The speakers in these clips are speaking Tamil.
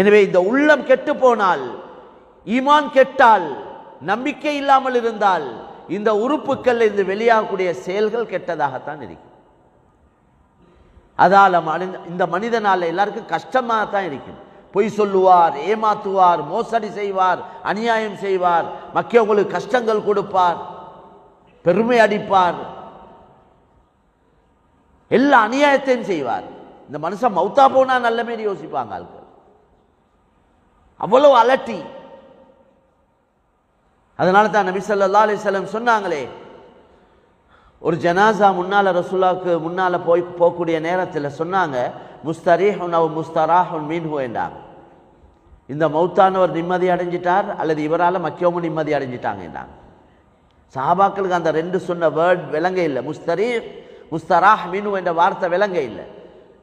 எனவே இந்த உள்ளம் கெட்டு போனால் ஈமான் கெட்டால் நம்பிக்கை இல்லாமல் இருந்தால் இந்த உறுப்புக்கள் இருந்து வெளியாகக்கூடிய செயல்கள் கெட்டதாகத்தான் இருக்கும். அதால் இந்த மனிதனால் எல்லாருக்கும் கஷ்டமாக தான் இருக்கும். பொய் சொல்லுவார் ஏமாத்துவார் மோசடி செய்வார் அநியாயம் செய்வார் மக்கியவங்களுக்கு கஷ்டங்கள் கொடுப்பார் பெருமை அடிப்பார். எல்லா அநியாயத்தையும் செய்வார். இந்த மனுஷன் மௌத்தா போனா நல்ல மாரி யோசிப்பாங்க ஆட்கள். அவ்வளவு அலட்டி. அதனால தான் நபி சொல்லா அலைஹி சொன்னாங்களே ஒரு ஜனாசா முன்னால ரசுல்லாவுக்கு முன்னால போய் போகக்கூடிய நேரத்தில் சொன்னாங்க முஸ்தரீஹுன் அவ் முஸ்தராஹுன் மீன்ஹு என்றாங்க. இந்த மௌத்தானவர் நிம்மதி அடைஞ்சிட்டார் அல்லது இவரால் மக்கியவும் நிம்மதி அடைஞ்சிட்டாங்க என்றாங்க. சாபாக்களுக்கு அந்த ரெண்டு சொன்ன வேர்ட் விளங்க இல்லை. முஸ்தரீ முஸ்தராஹ் மீனு என்ற வார்த்தை விளங்க இல்லை.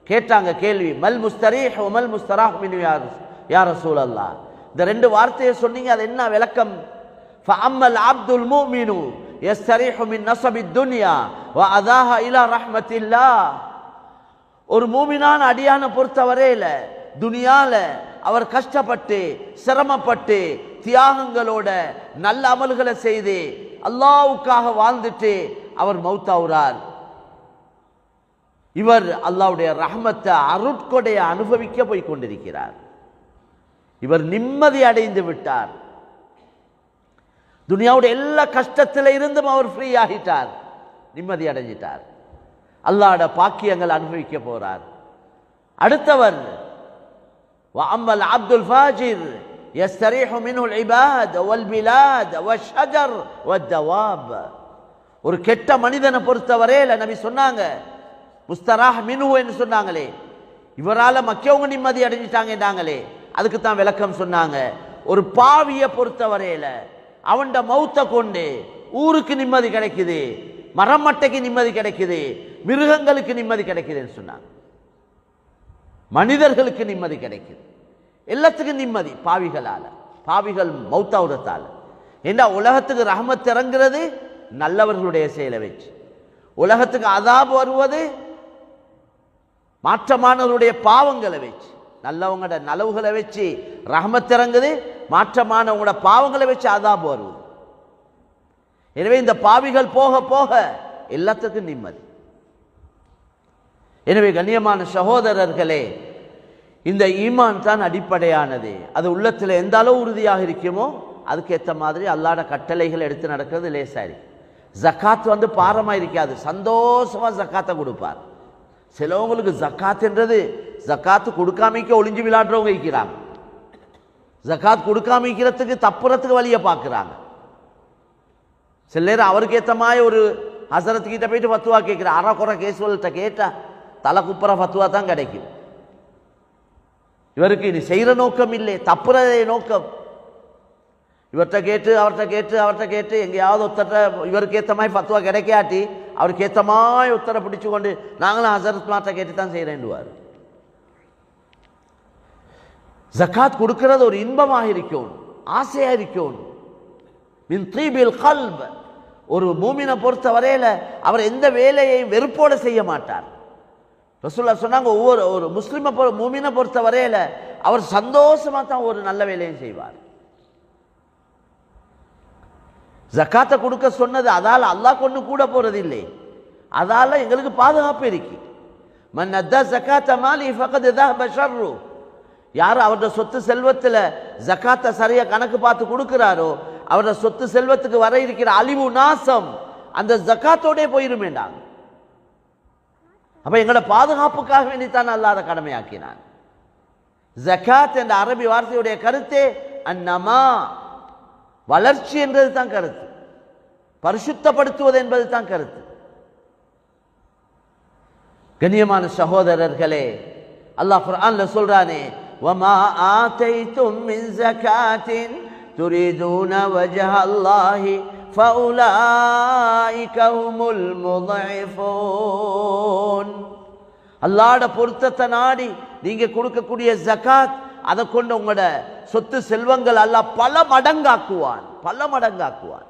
கேட்டாங்க கேள்வி மல் முஸ்தரீஹ் மல் முஸ்தராஹ் மீனு யார்? யார சூழல்லா இந்த ரெண்டு வார்த்தையை சொன்னீங்க அது என்ன விளக்கம்? ஃபஅம்மல் அப்துல் மூமினு எஸ்தரிஹு மின் நஸபி துன்யா வ அதாஹ இலா ரஹ்மத்தில்லா ஒரு மூமினான அடியான பொறுத்தவரையில் துனியால அவர் கஷ்டப்பட்டு சிரமப்பட்டு தியாகங்களோட நல்ல அமல்களை செய்து அல்லாவுக்காக வாழ்ந்துட்டு அவர் மௌத்தாவுறார். இவர் அல்லாவுடைய ரஹமத்தை அருட்கொடைய அனுபவிக்க போய் கொண்டிருக்கிறார். இவர் நிம்மதி அடைந்து விட்டார் துனியாவுடைய எல்லா கஷ்டத்தில இருந்தும் அவர் ஃப்ரீ ஆகிட்டார் நிம்மதி அடைஞ்சிட்டார் அல்லாஹ்ட பாக்கியங்கள் அனுபவிக்க போறார் அடுத்தவர் وأما العبد الفاجر يستريح منه العباد والبلاد والشجر والدواب ஒரு கெட்ட மனிதனை பொறுத்தவரையில நபி சொன்னாங்க முஸ்தராஹ் மினு என்று சொன்னாங்களே இவரால மக்கியவங்க நிம்மதி அடைஞ்சிட்டாங்கன்னாங்களே அதுக்கு தான் விளக்கம் சொன்னாங்க. ஒரு பாவியை பொறுத்தவரையில அவன்ட மௌத்தை கொண்டு ஊருக்கு நிம்மதி கிடைக்குது மரமட்டைக்கு நிம்மதி கிடைக்குது மிருகங்களுக்கு நிம்மதி கிடைக்குதுன்னு சொன்னாங்க. மனிதர்களுக்கு நிம்மதி கிடைக்குது. எல்லாத்துக்கும் நிம்மதி பாவிகளால் பாவிகள் மௌத்தாவுரத்தால் ஏண்டா உலகத்துக்கு ரஹமத் இறங்குறது? நல்லவர்களுடைய செயலை வச்சு. உலகத்துக்கு அதாபு வருவது? மாற்றமானவருடைய பாவங்களை வச்சு. நல்லவங்களோட நலவுகளை வச்சு ரகமத் இறங்குது மாற்றமானவங்களோட பாவங்களை வச்சு அதான் வருவது எனவே இந்த பாவிகள் போக போக எல்லாத்துக்கும் நிம்மதி. எனவே கண்ணியமான சகோதரர்களே இந்த ஈமான் தான் அடிப்படையானது. அது உள்ளத்தில் எந்த அளவு உறுதியாக இருக்குமோ அதுக்கேற்ற மாதிரி அல்லாட கட்டளைகள் எடுத்து நடக்கிறது லேசாரி ஜக்காத் வந்து பாரமாக இருக்காது. சந்தோஷமாக ஜக்காத்தை கொடுப்பார். சிலவங்களுக்கு ஜக்காத்துன்றது ஜக்காத்து கொடுக்காமிக்க ஒளிஞ்சு விளையாடுறவங்க இருக்கிறாங்க. ஜக்காத் கொடுக்காமிக்கிறதுக்கு தப்புறத்துக்கு வழியை பார்க்குறாங்க. சில நேரம் அவருக்கு ஏற்ற மாதிரி ஒரு ஹசரத்துக்கிட்ட போயிட்டு ஃபத்துவா கேட்குற அரை குறை கேசுவல்கிட்ட கேட்டால் தலை குப்புற ஃபத்துவா தான் கிடைக்கும். இவருக்கு இது செய்கிற நோக்கம் இல்லை தப்புறதே நோக்கம். இவர்கிட்ட கேட்டு அவர்கிட்ட கேட்டு அவர்கிட்ட கேட்டு எங்கேயாவது ஒருத்தர்ட்ட இவருக்கு ஏற்ற மாதிரி ஃபத்துவா கிடைக்காட்டி அவருக்கு ஏற்ற மாதிரி உத்தர பிடிச்சு கொண்டு நாங்களும் ஹசரத் மாட்டை கேட்டு தான் செய்கிறேன்டுவார் ஜக்காத் கொடுக்கிறது ஒரு இன்பமாக இருக்கும் ஆசையாக இருக்கணும் மின் தீபில் கல்ப். ஒரு மூமினை பொறுத்த வரையில அவர் எந்த வேலையையும் வெறுப்போடு செய்ய மாட்டார். ரசூல்லா சொன்னாங்க ஒவ்வொரு ஒரு முஸ்லீமை மூமினை பொறுத்த வரையில் அவர் சந்தோஷமாக தான் ஒரு நல்ல வேலையும் செய்வார். ஜக்காத்தை கொடுக்க சொன்னது அதால் அல்லாஹ் கொண்டு கூட போகிறது இல்லை அதால எங்களுக்கு பாதுகாப்பு இருக்கு. மன் அத்தா ஜக்காத்த மாலி ஃபகத் தஹப யார் அவரோட சொத்து செல்வத்தில் ஜக்காத்தை சரியாக கணக்கு பார்த்து கொடுக்குறாரோ அவரோட சொத்து செல்வத்துக்கு வர இருக்கிற அழிவு நாசம் அந்த ஜக்காத்தோடே போயிருமேண்டாங்க அப்போ எங்களோட பாதுகாப்புக்காக வேண்டித்தான் அல்லாத கடமையாக்கினான். ஜக்காத் என்ற அரபி வார்த்தையுடைய கருத்தே அந்நமா. வளர்ச்சி என்பது தான் கருத்து. பரிசுத்தப்படுத்துவது என்பது தான் கருத்து. கண்ணியமான சகோதரர்களே அல்லாஹ் குர்ஆன்ல சொல்றானே வமா ஆதைத்தும் மின் ஜகாத்தின் துரிதுன வஜஹ அல்லாஹி ஃபௌலாயிக ஹுமுல் முதைஃபூன் அல்லாட பொருத்தத்தை நாடி நீங்கள் கொடுக்கக்கூடிய ஜக்காத் அதை கொண்டு உங்களோட சொத்து செல்வங்கள் அல்ல பல மடங்காக்குவான் பல மடங்காக்குவான்.